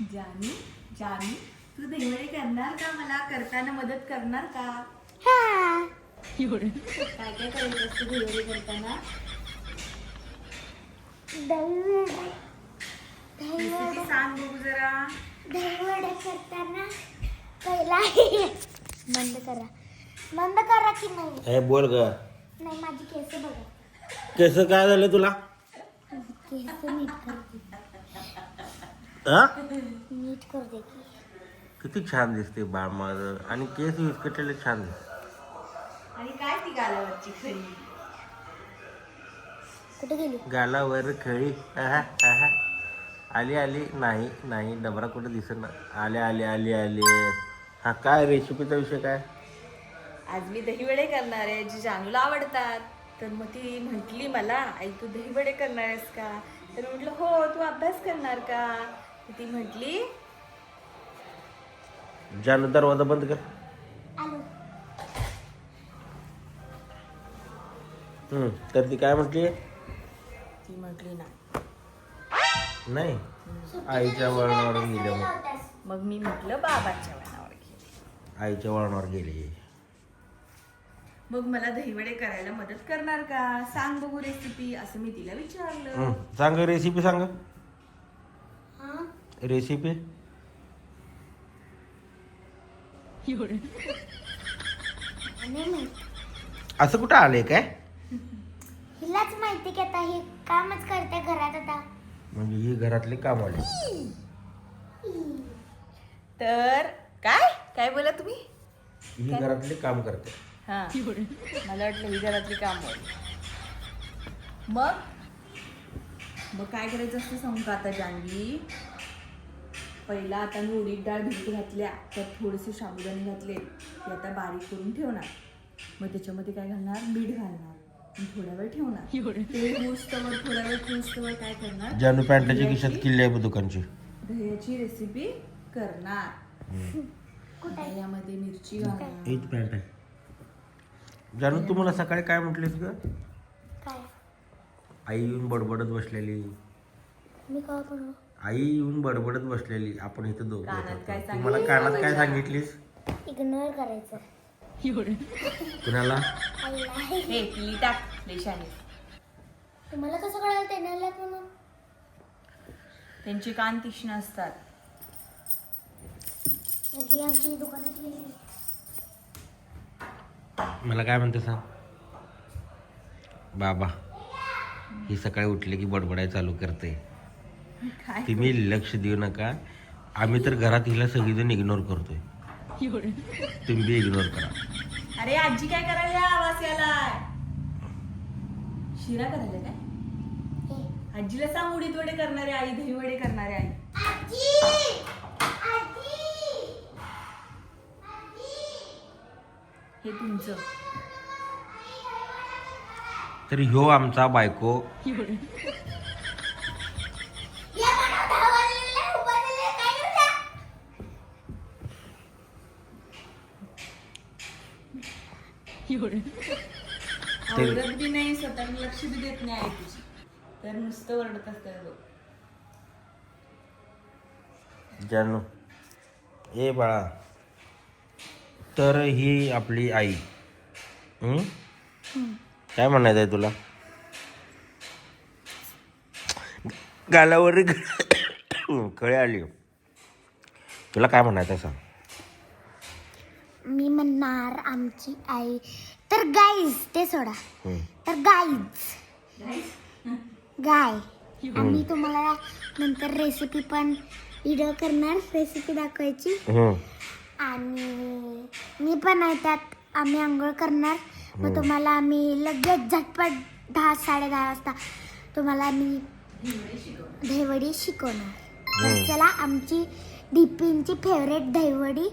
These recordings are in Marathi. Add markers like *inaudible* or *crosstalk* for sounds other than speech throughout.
जानू जानू तू दहीवडे करणार का? मला करताना मदत करणार का? हा. काय काय असतं करताना? रेसिपी सांग बघू जरा. दहीवडे करताना पहिला बंद करा. बंद करा की नाही? हे बोल ग. नाही माझी केस बघा. कसं काय झालं तुला? केस नीट करते. हा? नीट कर दे की. किती छान दिसते बाळ माझं आणि केस विस्कटलेले छान दिसते. आणि काय ती गालावरची खरी कुठे गेली? गालावर खळी. आहा, आहा. आली आली. नाही नाही. डबरा कुठे दिसत ना आले आले आले आले. हा काय रेसिपीचा विषय काय? आज मी दहीवडे करणार आहे. जी जानूला आवडतात. तर मग ती म्हटली मला आई तू दहीवडे करणार आहेस का? तर म्हटलं हो तू अभ्यास करणार का? ती म्हटली जानू दरवाजा बंद कर. हम्म, तर ती काय म्हटली? ती म्हटली ना. नाही आईच्या वळणावर गेले मग. मग मी म्हटलं बाबाच्या वळणावर घे आईच्या वळणावर गेले. मग मला दहीवडे करायला मदत करणार का? सांग बघू रेसिपी असं मी तिला विचारलं. हम्म, सांग रेसिपी सांग. रेसिपी? असं कुठं आलंय काय? हिलाच माहिती की आता हे कामच करते घरात आता. म्हणजे ही घरातले काम आले. तर काय? काय बोला तुम्ही? ही घरातले काम करते. हा. मला वाटलं ही घरातली काम मग? मग काय करायचं असतं सांगू का आता जानवी? पहिला आता मी उडीद डाळ भिजत घातल्या त्यात थोडेसे साबुदाणे घातले ते आता बारीक करून ठेवणार. मग त्याच्यामध्ये काय घालणार? मीठ घालणार. थोड्या वेळ ठेवणार. ते होस्तवर थोड्या वेळ काय करणार? जानू पॅन्टाच्या खिशात किल्ले आहे दुकानची. दह्याची रेसिपी करणार. दह्यामध्ये मिरची घालणार. हीच पॅन्ट आहे. जानू तू मला सकाळी काय म्हटलीस ग? काय? आई येऊन बडबडत बसलेली. मी काय करू? आई येऊन बडबडत बसलेली आपण इथं दोघं कानात काय. तू मला कानात काय सांगितलीस? इग्नोर करायचं. कुणाला? आईला. हे पिली टाक देशाने तुम्हाला कसं कळालं ते नाही आल्यात म्हणून? त्यांचे कान तीक्ष्ण असतात. ही आमची दुकानात गेली. मला काय म्हणते सांग? बाबा ही सकाळी उठले की बडबडाय चालू करते. तुम्ही लक्ष देऊ नका. आम्ही तर घरात हिला सगळीजण इग्नोर करतोय. तुम्ही इग्नोर करा. अरे आजी काय करायला आवाज यालाय? शिरा करायला काय? हे. आजीला सांग उडीद वडे करणारे आई दही वडे करणारे आई. आजी! आजी! हे तुमचं. तर ह्यो आमचा बायको या मला धावायला उभा दिले काय करता आवडत बी नाही स्वतः लक्ष बी देत नाही तुझी. तर नुसतं ओरडत असतात लोक जानू ए बाळा तर ही आपली आई हं? काय म्हणायचं आहे तुला? गालावर *coughs* कळे आली. तुला काय म्हणायचं आहे सांग? मी म्हणणार आमची आई. तर गाईज ते सोडा. तर गाईज गाय आम्ही तुम्हाला नंतर रेसिपी पण व्हिडिओ करणार रेसिपी दाखवायची. आणि मी पण आहे त्यात आम्ही आंघोळ करणार. मग तुम्हाला आम्ही लगेच झटपट दहा साडे दहा वाजता तुम्हाला आम्ही दहीवडी शिकवणार. चला आमची डीपींची फेवरेट दहीवडी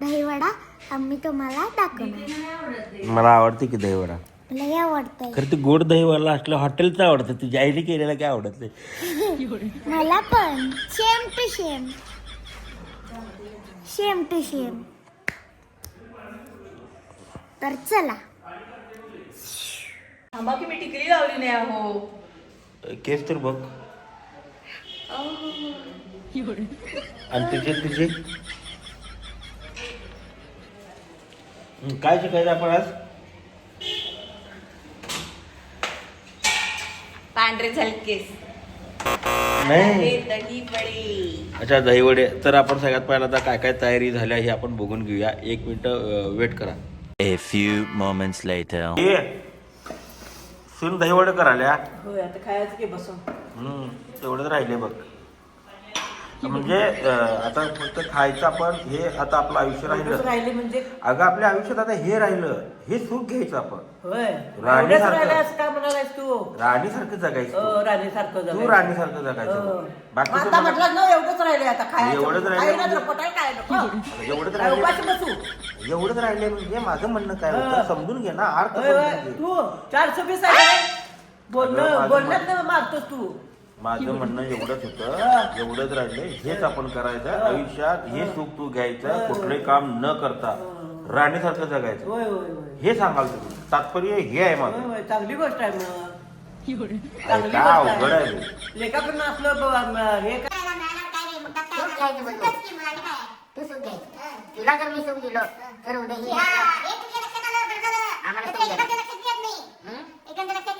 दहीवडा आम्ही तुम्हाला दाखवणार. मला आवडते की दहीवडा. लय आवडतंय. खरं ते गोड दहीवाला असलं हॉटेलचं आवडतं तुझ्या आईने केलेलं काय आवडत नाही. मला पण. Same to same same to same तर चला. थांबा की मी टिकली लावली नाही अहो. केस तर बघ. आणि तुझे तुझे हं, काय शिकायचं आपण आज? पांढरे झलकेस. नाही. दही वडे. अच्छा दहीवडे तर आपण सगळ्यात पहिला आता काय काय तयारी झाल्या हे आपण बघून घेऊया. एक मिनिट वेट करा. A few moments later. ये. सून दहीवडे कराल्या होय आता खायचं की बसून. हम्म, तेवढंच राहिले बघ. म्हणजे अं, आता फक्त खायचं आपण हे आता आपलं आयुष्य एवढंच राहिलं राहिले म्हणजे? अगं आपल्या आयुष्यात आता हे राहिलं हे सुख घ्यायचं आपण. होय. राणीसारखं. एवढंच राहिलं असं का म्हणालायस तू? राणीसारखं जगायचं हो राणीसारखं तू जगायचं. राणीसारखं हो. जगायचं मग बाकीचं आता मला- म्हटलं ना एवढंच राहिले आता खायचं एवढंच राहिलं काही ना म्हणजे- पटाय काय नको. एवढंच काय उपाशी राहिले बसू. एवढंच राहिले म्हणजे माझं म्हणणं काय हा. होतं समजून घे ना अर्थ होय, होय. समजून घे. तू चारशे वीस आहे. काय? अगं, बोलणं माझं बोलण्यात नाही मारतोस तू. माझं म्हणणं एवढंच होतं. एवढंच राहिले हेच आपण करायचं. आयुष्यात हे सुख तू घ्यायचं कुठले काम न करता राणीसारखं जगायचं होय होय होय हे सांगाल तुम्ही तात्पर्य हे आहे होय, माझं होय. चांगली गोष्ट आहे मग अरे, चांगली काय गोष्ट अवघड आहे आहे बे. लेखाकडून आपलं ब- म- हे काय सूप घ्यायचं बोलतो. तू सूप घ्यायचं. तुला जर मी सूप दिलं तर उद्या ही आम्हाला.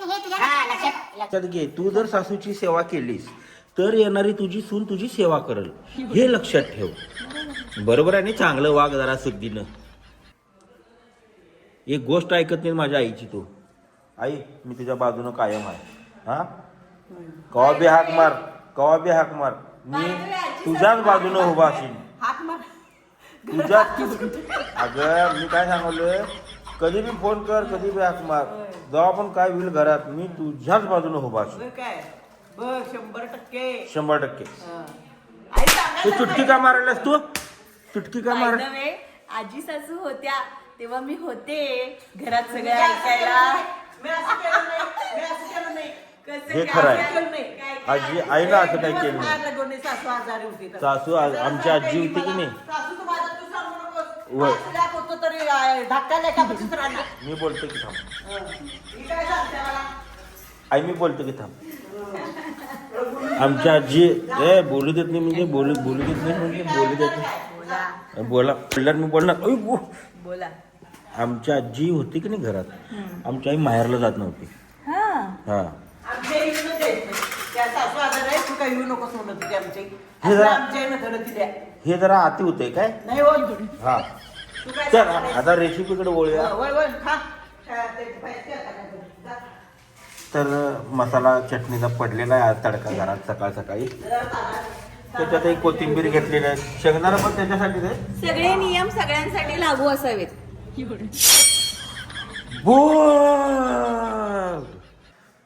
हं? हा, लक्षात- लक्षात घे. तू जर सासूची सेवा केलीस तर येणारी तुझी सून तुझी सेवा करल. हे लक्षात ठेव. बरोबर आहे आणि चांगलं वाग जरा सुद्धीनं एक गोष्ट ऐकत नाही माझ्या आईची तू. आई मी तुझ्या बाजूनं कायम आहे. हा? कवा बी हाक मार कवा बी हाक मार. मी तुझ्याच बाजूनं उभा असेल हाक मार. तुझ्या अगं मी काय सांगलोय? कधी बी फोन कर कधी बी हाक मार जेव्हा पण काय होईल घरात मी तुझ्याच बाजूनं उभा होय काय बघ शंभर टक्के शंभर टक्के हा. आई तू चुटकी. का मारायलास तू चुटकी का मार आजी सासू होत्या तेव्हा मी होते घरात सगळं असं ऐकायला केलं नाही. मी असं केलं नाही. मी असं केलं नाही. कसं हे काय खरं आहे. असं केलं नाही. काय काय आजी आईला असं काही केलं नाही माझ्या दोन्ही सासू आजारी होती तर. सासू आज- आमची आजी होती की नाही? सासू तू माझ्या तू सांगू नकोस. वय. सासू राहणार. मी बोलतो की थांब. हं. काय सांगते मला? आई मी बोलतो की थांब. आमची आजी ए बोलू देत नाही म्हणजे बोलू बोलू देत नाही म्हणजे बोलू देत नाही. बोला. बोलल्यावर मी बोलणार. "अय, गो." बोला. आमची आजी होती की नाही घरात? आमची आई माहेरला जात नव्हती. हा. हा. आमच्या इकडून द्यायचं. त्या सासू आजार आहे तू काय येऊ नकोस म्हणत होती आमच्या हे जरा- आमच्या इकडं धडक दिल्या हे जरा आती होते काय? नाही हो हा. चल? आता रेसिपीकडे वळूया. जा. तर मसाला चटणीचा पडलेला आहे आज तडका घरात सकाळ सकाळी. त्याच्यात एक कोथिंबीर घेतलेली आहे. शेंगदाणा पण त्याच्यासाठीच आहे सगळे नियम सगळ्यांसाठी लागू असावेत. बोल!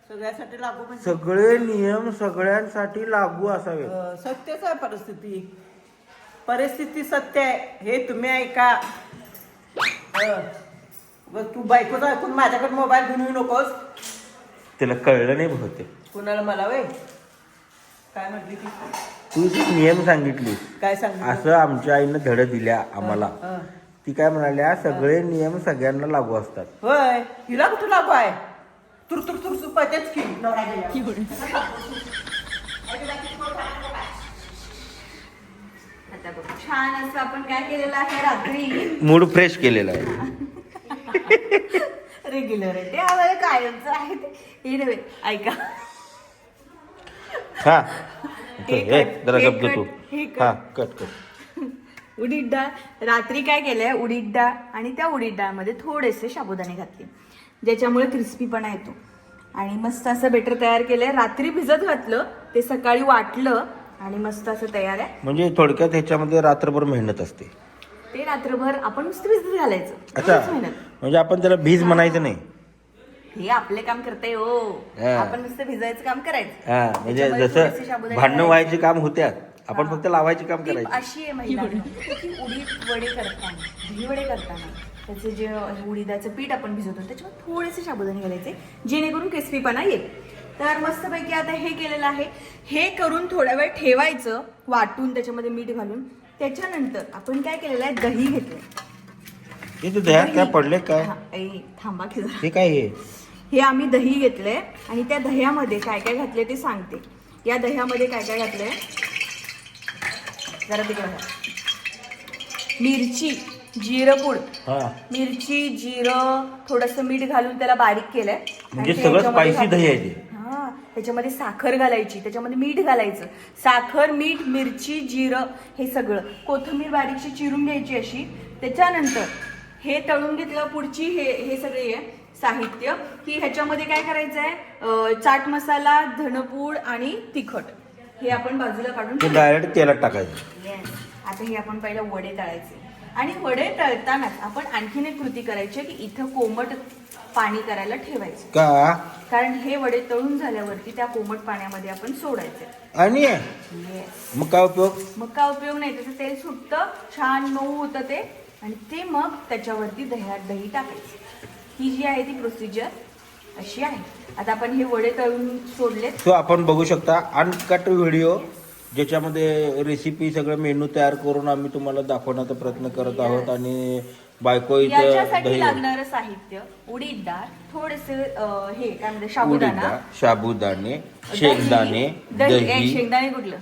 सगळ्यासाठी लागू म्हणजे? सगळे नियम सगळ्यांसाठी लागू असावे सत्यच आहे परिस्थिती. परिस्थिती सत्य आहे. हे तुम्ही ऐका. बघ, तू बायकोचं ऐकून माझ्याकडे मोबाईल घेऊन येऊ नकोस? त्याला कळलं नाही बहुतेक कुणाला मला वय? काय म्हटली ती? तू जी नियम सांगितली. काय सांगितलं? असं आमच्या आईनं धड दिल्या आम्हाला. हं. ती काय म्हणाल्या सगळे नियम सगळ्यांना लागू असतात. होय हिला कुठं लागू आहे? तुर तुर तुर तुर पाहिजेच की. नवरा गेल्यावर. आता बघ छान असं आपण काय केलेलं आहे रात्री? मूड फ्रेश केलेला आहे. रेग्युलर आहे ते आम्हाला कायमचं आहे ते. हे नव्हे ऐका. हा. हे हे कट, जरा हे शब्द कट, तू. हे कट. हा कट कट उडीद डाळ रात्री काय केलंय? उडीद डाळ आणि त्या उडीद डाळमध्ये थोडेसे साबुदाणे घातले. ज्याच्यामुळे क्रिस्पीपणा येतो. आणि मस्त असं बेटर तयार केलंय. रात्री भिजत घातलं ते सकाळी वाटलं आणि मस्त असं तयार आहे. म्हणजे थोडक्यात ह्याच्यामध्ये रात्रभर मेहनत असते. ते रात्रभर आपण नुसतं भिजत घालायचं. अच्छा. एवढीच मेहनत. म्हणजे आपण त्याला भीज म्हणायचं नाही. हे आपले काम करते हो. हा. आपण नुसतं भिजायचं काम करायचं. हा म्हणजे त्याच्यामध्ये थोडेसे जसं भांडणं. व्हायचे काम होत्यात. आपण हा. फक्त लावायचे काम करायचं. अशी आहे महिलांना की उडीद वडे करताना दही वडे करताना त्याचे जे उडीदाचं पीठ आपण भिजवतो त्याच्यावर थोडेसे साबुदाणे घालायचे जेणेकरून क्रिस्पीपणा येईल. तर मस्तपैकी आता हे केलेलं आहे. हे करून थोड्या वेळ ठेवायचं वाटून त्याच्यामध्ये मीठ घालून. त्याच्यानंतर आपण काय केलेलं आहे? दही घेतलंय. हे तू दह्यात काय पडले काय? थांबा की जरा. हे काय हे? हे आम्ही दही घेतलंय आणि त्या दह्यामध्ये काय काय घातले ते सांगते. या दह्यामध्ये काय काय घातलंय? जरा तिकडे. मिरची जिरपूड हा. मिरची जिरं थोडंसं मीठ घालून त्याला बारीक केलंय. म्हणजे आणि सगळं स्पायसी दही आहे. ते. त्याच्यामध्ये साखर घालायची त्याच्यामध्ये मीठ घालायचं. साखर मीठ मिरची जिरं हे सगळं. कोथिंबीर बारीकशी चिरून घ्यायची अशी. त्याच्यानंतर हे तळून घेतलं पुढची हे हे सगळे आहे साहित्य की ह्याच्यामध्ये काय करायचं आहे चाट मसाला धनपूड आणि तिखट. हे आपण बाजूला काढून. डायरेक्ट तेलात टाकायचं. आता हे आपण पहिला वडे तळायचे. आणि वडे तळतानाच आपण आणखीन एक कृती करायची की इथं कोमट पाणी करायला ठेवायचं. का? कारण हे वडे तळून झाल्यावरती त्या कोमट पाण्यामध्ये आपण सोडायचे. आणि? Yes. मग काय उपयोग? मग काय उपयोग नाही त्याचं तेल सुटतं छान मऊ होतं ते आणि ते मग त्याच्यावरती दह्यात दही टाकायचं. ही जी आहे ती प्रोसिजर अशी आहे. आता आपण हे वडे तळून सोडलेत. तो आपण बघू शकता. अनकट व्हिडिओ ज्याच्यामध्ये रेसिपी सगळं मेनू तयार करून आम्ही तुम्हाला दाखवण्याचा प्रयत्न करत आहोत आणि बायको इथं याच्यासाठी दही लागणारं साहित्य उडीद डाळ थोडेसे अं, हे काय म्हणते उडीद साबुदाणा डाळ, साबुदाणे शेंगदाणे दही. ए, दही. शेंगदाणे कुठलं?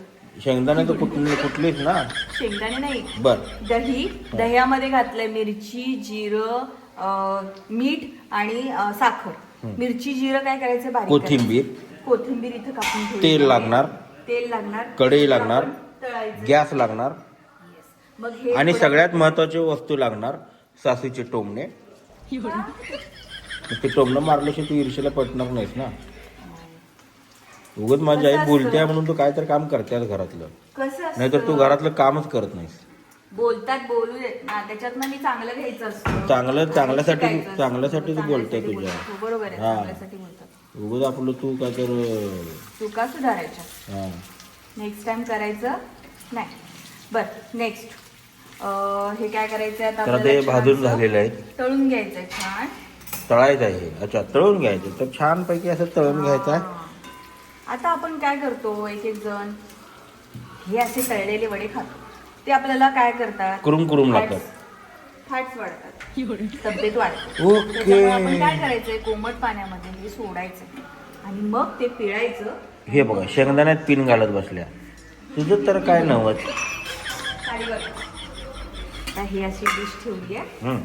शेंगदाणे तर कुठले कुठलेच ना. शेंगदाणे नाही. बर. दही. दह्यामध्ये घातलंय मिरची जिरं अं, मीठ आणि अं, साखर. मिरची जिरं काय करायचं? बारीक कोथिंबीर. कोथिंबीर इथं कापून ठेवली तेल लागणार. तेल लागणार कढई लागणार तळायचं. गॅस लागणार. मग हे आणि थोडं- सगळ्यात महत्वाची वस्तू लागणार सासूचे टोमणे ते टोमणं मारल्याशिवाय तू ईर्षेला पटणार नाहीस ना उगत माझी आई बोलते? म्हणून तू काय तर काम करतेस घरातलं कसं असतं? नाहीतर तू घरातलं कामच करत नाहीस बोलतात बोलू देत ना त्याच्यातनं मी चांगलं घ्यायचं असतं चांगलं- चांगल्यासाठी- असतं. चांगल्यासाठीच बोलते चांगल्यासाठी तुझ्या. हो, बरोबर आहे हा. चांगल्यासाठी बोलतात उगत आपलं तू काय तर चुका सुधारायच्या हा. नेक्स्ट टाइम करायचं? नाही. बर नेक्स्ट हे काय करायचं आता तर ते आपल्याला भाजून झालेलं आहे तळून घ्यायचंय छान. तळायचं आहे अच्छा तळून घ्यायचं. तर छानपैकी असं तळून घ्यायचं आहे. हा. आता आपण काय करतो एक एक जण? हे असे तळलेले वडे खातो. ते आपल्याला काय करतात? कुरुम कुरुम लागतात. फॅट्स वाढतात. तब्येत वाढते. ओके. त्याच्यामुळे आपण काय करायचंय? कोमट पाण्यामध्ये हे सोडायचं. आणि मग ते पिळायचं. हे बघा शेंगदाण्यात पिन घालत बसल्या. तुझं तर काय खाली बघा. आता ही अशी डिश ठेवली आहे हम्म.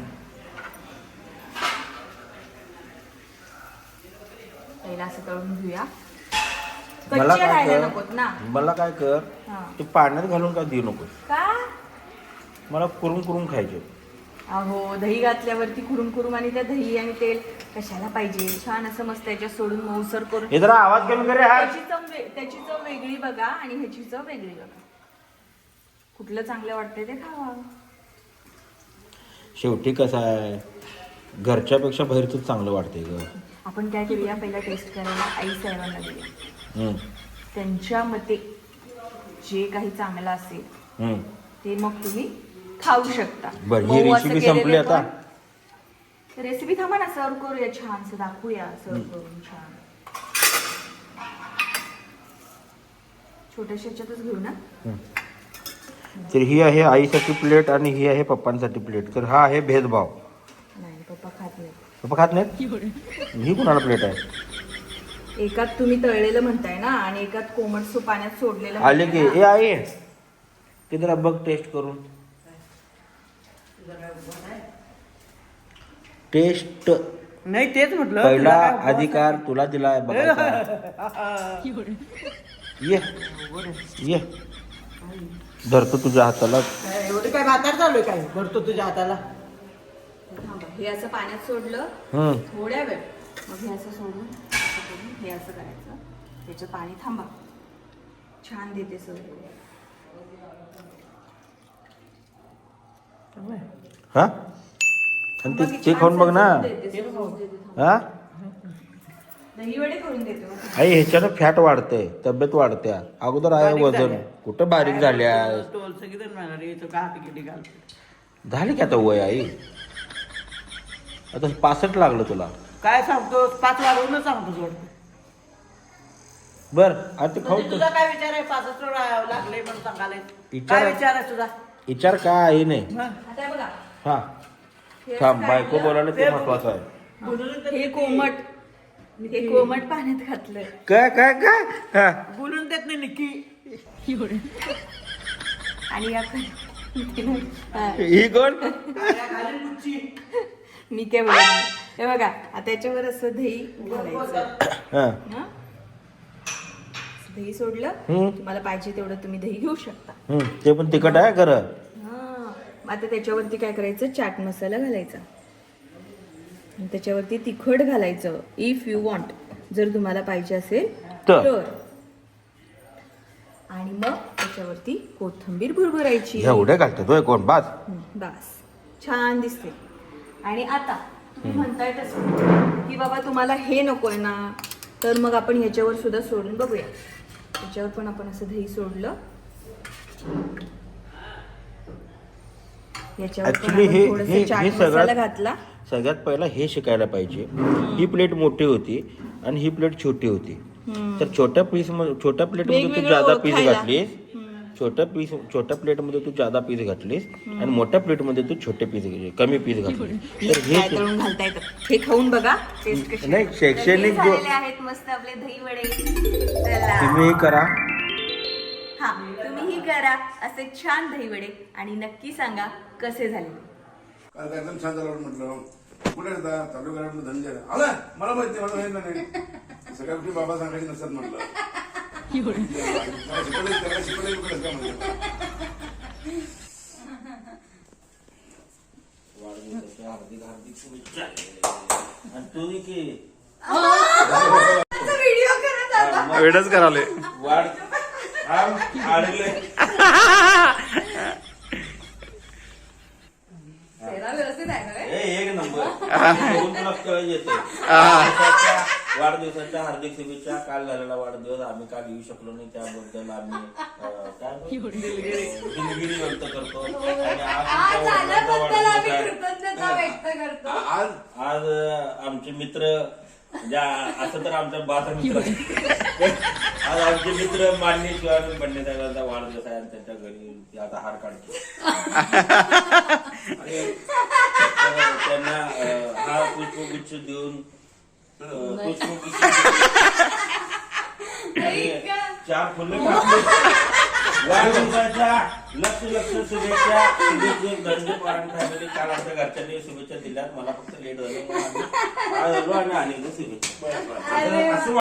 पहिला असं तळून घेऊया. मला कच्चे काय राहायला नकोत कर ना. मला काय कर? हा. ते पाण्यात घालून काय देऊ नको का? मला कुरुम कुरुम खायचे. अहो दही घातल्यावरती कुरुम कुरुम आणि त्या दही आणि तेल कशाला पाहिजे? छान असं मस्त याच्यात सोडून मऊसर करून हे जरा आवाज कमी करे हा. त्याची चव वे- त्याची चव वेगळी बघा आणि ह्याची चव वेगळी बघा. कुठलं चांगलं वाटतंय ते खावा. शेवटी कसं आहे? घरच्यापेक्षा बाहेरचं चांगलं वाटतंय ग. आपण काय करूया? पहिला टेस्ट करायला आई साहेबांना देऊया. हम्म. त्यांच्या मते जे काही चांगलं असेल हम्म. ते मग तुम्ही खाऊ शकता. बरं, ही मऊ असं रेसिपी केलेलं संपली आता? पण- रेसिपी थांबा ना सर्व करूया छानसं दाखवूया सर्व करून छान. छोट्याशा ह्याच्यातच घेऊ ना? तर ही आहे आईसाठी प्लेट आणि ही आहे पप्पांसाठी प्लेट तर हा आहे भेदभाव. नाही पप्पा खात नाही पप्पा खात नाहीत? ही कुणाला प्लेट आहे? एकात तुम्ही तळलेलं म्हणताय ना आणि एकात कोमट सो पाण्यात सोडलेलं आले की म्हणताय ए ना. आई ते जरा बघ टेस्ट करून. टेस्ट नाही तेच म्हटलं पहिला तुला काय अधिकार तुला दिला बघायचा. ये ये. धरतो तुझ्या हाताला. आहे? एवढं काय म्हातार चालू आहे काय? भरतो तुझ्या हाताला. थांबा. हे असं पाण्यात सोडलं हम्म थोड्या वेळ. मग हे असं सोडून असं करून हे असं करायचं. त्याचं पाणी थांबा. छान देते सगळं. हा? आणि ते ते खाऊन बघ ना. हा. दही वडे करून देते. मग. आई ह्याच्यानं फॅट वाढते तब्येत वाढत्या अगोदर आहे वजन. कुठं बारीक झाल्या झाली की आता वय आई? आता पासष्ट लागलं तुला. काय सांगतो? पाच वाढवूनच सांगतो बर आता ते खाऊ म्हणजे तुझा काय विचार आहे? पासष्ट लागले म्हणून सांगाले काय विचार आहे तुझा? विचार काय आई नाही? हं? आता हे बघा. हा. हे थांब बायको. बोलायला ते महत्वाचं आहे. हे कोमट. हे कोमट पाण्यात घातलं काय काय काय? हा. बोलून देत नाही निकी. आणि आपण हा, ही कोण? मी काय. हे बघा आता याच्यावर असं दही घालायचं. हा. हा? दही सोडलं. तुम्हाला पाहिजे तेवढं तुम्ही दही घेऊ शकता. ते पण तिखट आहे खरं. हा आता त्याच्यावरती काय करायचं? चाट मसाला घालायचा. त्याच्यावरती तिखट घालायचं इफ यू वॉन्ट जर तुम्हाला पाहिजे असेल तर. आणि मग त्याच्यावरती कोथिंबीर भुरभुरायची. एवढे घालतात होय कोण? बास. बस. छान दिसते. आणि आता तुम्ही म्हणताय तसं. की बाबा तुम्हाला हे नकोय ना तर मग आपण ह्याच्यावर सुद्धा सोडून बघूया. त्याच्यावर पण आपण असं दही सोडलं. याच्यावर सगळ्यात घातला. सगळ्यात पहिला हे शिकायला पाहिजे. ही प्लेट मोठी होती आणि ही प्लेट छोटी होती. तर छोट्या पीस छोट्या प्लेटमध्ये तू जादा पीस. घातलीस. छोट्या पीस छोट्या प्लेटमध्ये तू जादा पीस घातलीस आणि मोठ्या प्लेटमध्ये तू छोटे पीस घातले कमी पीस घातले तर हे घालता येतं हे खाऊन बघा. टेस्ट कशी नाही. शैक्षणिक जो- झालेले आहेत मस्त आपले दही वडे. चला. तुम्ही हे करा. हा तुम्हीही करा असे छान दही वडे. आणि नक्की सांगा कसे झाले? काल एकदम छान झालं म्हटलं. कुठे चालू करा आला? मला माहिती मला माहीत नाही. *laughs* सगळ्या गोष्टी बाबा सांगायची नसतात म्हटलं. त्याला शिकवलंय- त्याला शिकवलंय कुठं असं म्हटलं. आणि तू की वेळच कराले वाढ हा, एक नंबर. *laughs* तुला कळ येते. वाढदिवसाच्या हार्दिक शुभेच्छा. काल झालेला वाढदिवस आम्ही काल येऊ शकलो नाही त्याबद्दल आम्ही अं, काय बोलतो? दिलगिरी. व्यक्त करतो. आणि आज तुमच्या वडिलांचा वाढदिवस आहे. आज आज अं, आमचे मित्र आ- असं तर आमच्या बाचा मित्र. आज आमचे मित्र मान्य शिवानंद पंडितांचा वाढदिवस आहे आणि त्यांच्या घरी ते आता हार काढतो. *laughs* आणि त्यांना अं, हा पुष्पगुच्छ देऊन चार फुलं कापली. वाढदिवसाच्या लक्ष लक्ष शुभेच्छा. शुभेच्छा धनंजय पवार फॅमिली काल आमच्या घरच्यांनी शुभेच्छा दिल्यात. मला फक्त लेट झालं. आणि शुभेच्छा. असं